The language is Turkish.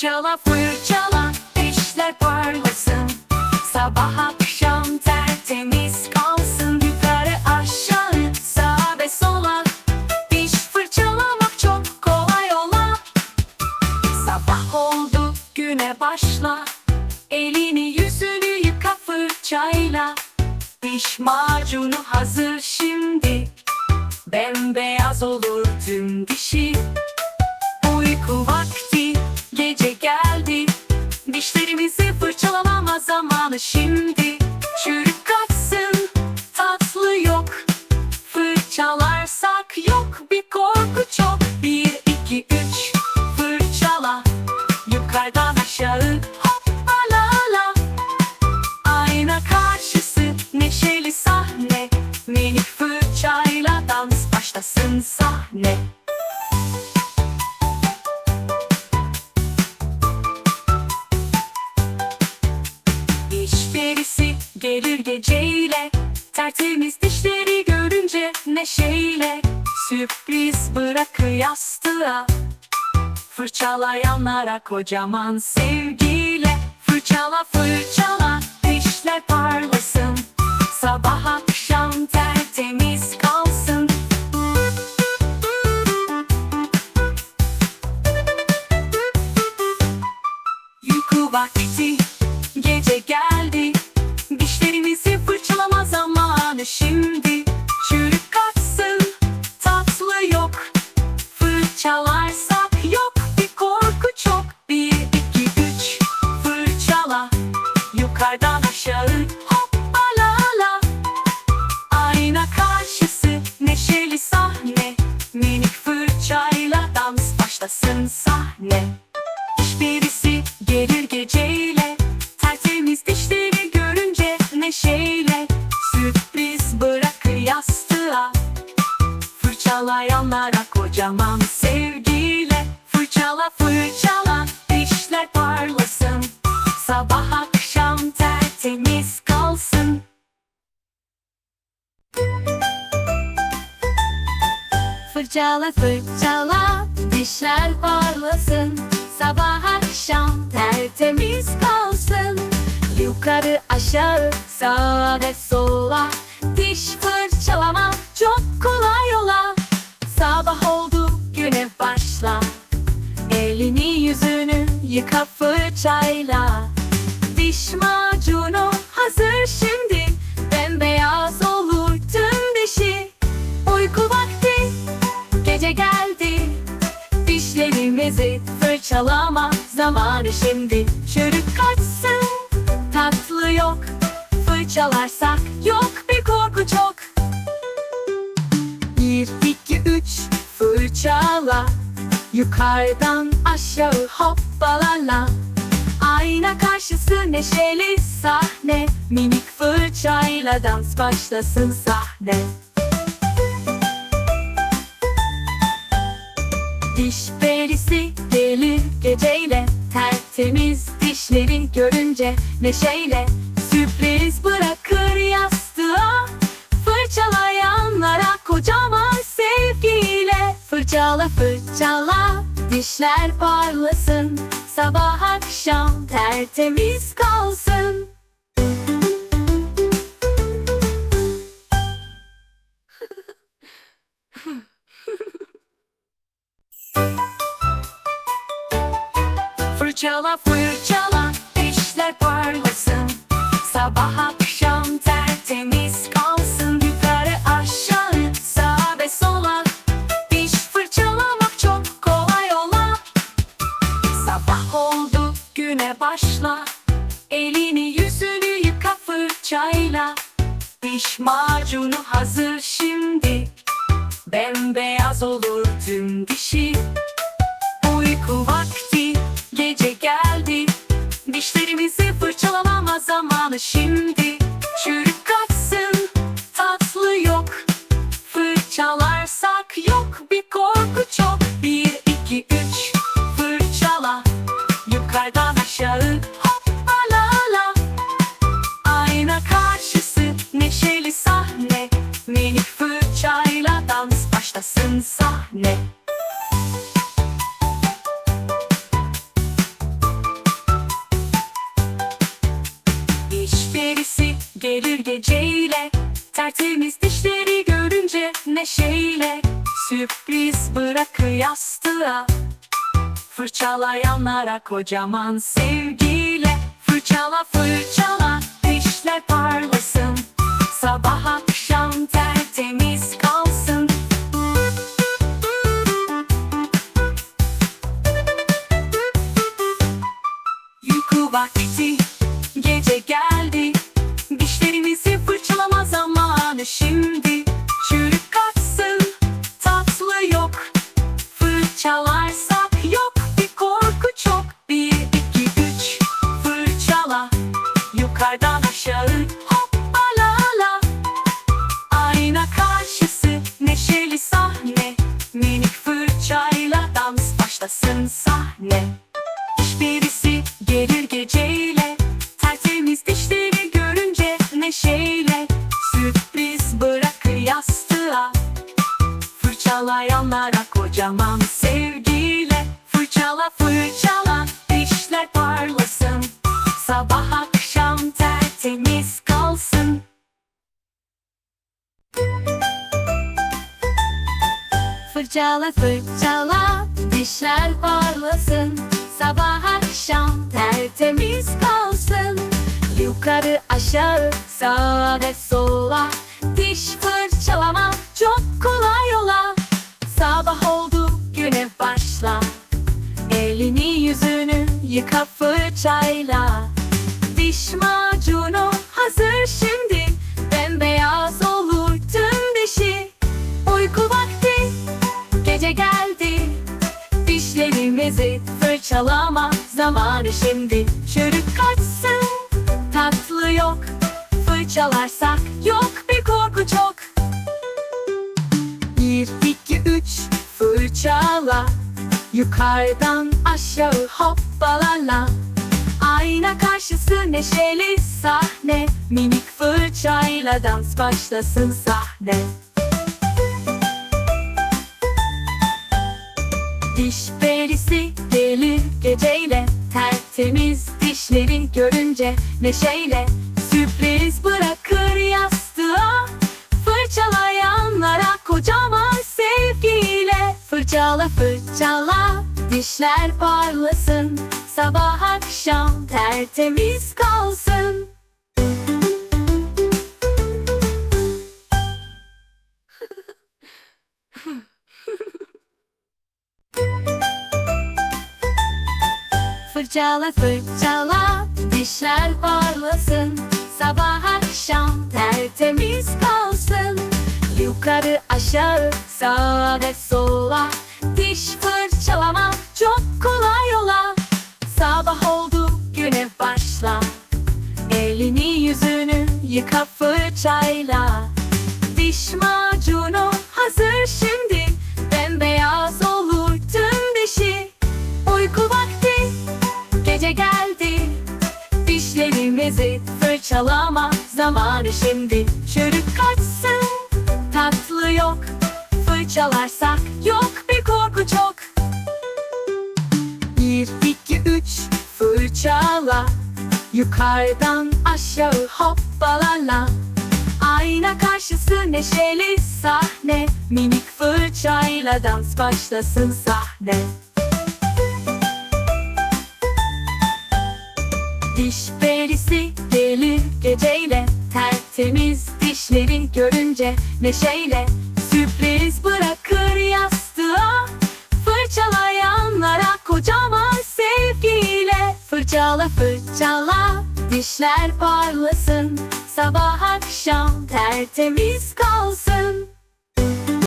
Fırçala fırçala dişler parlasın. Sabah akşam tertemiz kalsın Yukarı aşağı sağa ve sola. Diş fırçalamak çok kolay ola. Sabah oldu güne başla. Elini yüzünü yıka fırçayla. Diş macunu hazır şimdi. Bembeyaz olur tüm dişi. Uyku vakti gece geldi. Dişlerimizi fırçalama zamanı. Şimdi neşeyle Sürpriz bırakır yastığa. Fırçalayanlara kocaman sevgiyle. Fırçala fırçala dişler parlasın. Sabah akşam tertemiz kalsın. Fırçala fırçala dişler parlasın. Sabah akşam tertemiz kalsın. Yukarı aşağı sağa ve sola. Diş fırçalama çok kolay ola. Sabah oldu güne başla. Elini yüzünü yıka fırçayla. Diş macunu hazır şimdi. Bembeyaz olur tüm dişi Uyku vakti gece geldi. Dişlerimizi fırçalama zamanı şimdi. Çürük kaçsın tatlı yok. Fırçalarsak yok bir korku çok. Bir iki üç fırçala. Yukarıdan aşağı hoppalala Ayna karşısı neşeli sahne. Minik fırçayla dans başlasın sahne. Diş perisi gelir geceyle. Tertemiz dişleri görünce neşeyle. Sürpriz bırakır yastığa. Fırçalayanlara kocaman sevgiyle. Fırçala fırçala dişler parlasın Sabah akşam tertemiz kalsın. Fırçala fırçala dişler parlasın. Sabah macunu hazır şimdi. Bembeyaz olur tüm dişi. Uyku vakti gece geldi. Dişlerimizi fırçalama zamanı şimdi. Çürük kaçsın tatlı yok. Fırçalarsak yok bir korku çok Tertemiz dişleri görünce neşeyle. Sürpriz bırakır yastığa. Fırçalayanlara kocaman sevgiyle. Fırçala fırçala dişler parlasın. Sabah akşam Fırçalayanlara kocaman sevgiyle Fırçala fırçala dişler parlasın. Sabah akşam tertemiz kalsın. Fırçala fırçala dişler parlasın. Sabah akşam tertemiz kalsın. Yukarı aşağı sağa ve sola Diş fırçalama başla. Elini yüzünü yıka fırçayla. Diş macunu hazır şimdi. Bembeyaz olur tüm dişi. Uyku vakti gece geldi. Dişlerimizi fırçalama zamanı şimdi. Çürük kaçsın tatlı yok. Fırçalarsak yok bir korku çok. Bir iki üç fırçala Yukarıdan aşağı hoppalala Ayna karşısı neşeli sahne. Minik fırçayla dans başlasın sahne. Diş perisi gelir geceyle. Tertemiz dişleri görünce neşeyle. Sürpriz bırakır Fırçala fırçala dişler parlasın. Sabah akşam tertemiz kalsın. Fırçala fırçala dişler parlasın. Sabah akşam tertemiz kalsın. Yukarı aşağı sağa ve sola Diş fırçalama. Çok kolay ola Sabah oldu güne başla. Elini yüzünü yıka fırçayla. Diş macunu hazır şimdi. Bembeyaz olur tüm dişi. Uyku vakti gece geldi. Dişlerimizi fırçalama. Zamanı şimdi. Çürük kaçsın. Tatlı yok Fırçalarsak yok çok Bir iki üç fırçala. Yukarıdan aşağı hoppalala. Ayna karşısı neşeli sahne. Minik fırçayla dans başlasın sahne. Diş perisi gelir geceyle. Tertemiz dişleri görünce neşeyle. Sürpriz bırakır yastığa Fırçalayanlara kocaman sevgiyle Fırçala fırçala dişler parlasın. Sabah akşam tertemiz kalsın